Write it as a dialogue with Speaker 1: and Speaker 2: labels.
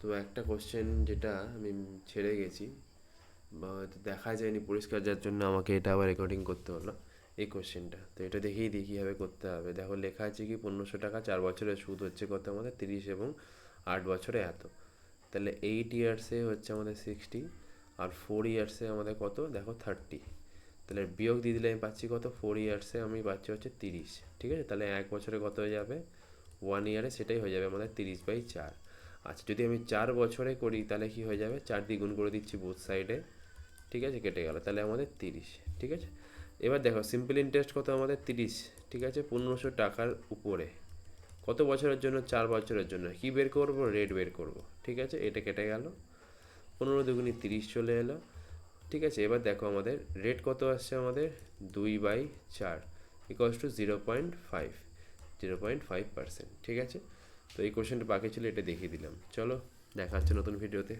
Speaker 1: তো একটা কোশ্চেন যেটা আমি ছেড়ে গেছি, বা দেখা যায়নি পরিষ্কার যার জন্য আমাকে এটা আবার রেকর্ডিং করতে হলো, এই কোশ্চেনটা তো এটা দেখেই দিই কীভাবে করতে হবে। দেখো লেখা আছে কি পনেরোশো টাকা, চার বছরের সুদ হচ্ছে কত আমাদের? তিরিশ এবং আট বছরে এত। তাহলে এইট ইয়ার্সে হচ্ছে আমাদের সিক্সটি আর ফোর ইয়ার্সে আমাদের কত? দেখো থার্টি তাহলে বিয়োগ দিয়ে দিলে আমি পাচ্ছি কত? ফোর ইয়ার্সে আমি পাচ্ছি হচ্ছে তিরিশ। ঠিক আছে? তাহলে এক বছরে কত হয়ে যাবে? ওয়ান ইয়ারে সেটাই হয়ে যাবে আমাদের তিরিশ বাই চার। আচ্ছা যদি আমি চার বছরে করি, তাহলে কি হয়ে যাবে? চার দ্বিগুণ করে দিচ্ছি বোথ সাইডে ঠিক আছে? কেটে গেল। তাহলে আমাদের তিরিশ, ঠিক আছে? এবার দেখো সিম্পল ইন্টারেস্ট কত আমাদের? তিরিশ, ঠিক আছে? পনেরোশো টাকার উপরে। কত বছরের জন্য? চার বছরের জন্য। কি বের করব? রেট বের করব, ঠিক আছে? এটা কেটে গেল। পনেরো দুগুনি তিরিশ চলে এলো, ঠিক আছে? এবার দেখো আমাদের রেট কত আসছে আমাদের? দুই বাই চার equals two zero point five zero point five percent ঠিক আছে? তো এই কোশ্চেনটা বাকি ছিল এটা দেখিয়ে দিলাম। চলো দেখা হচ্ছে নতুন ভিডিওতে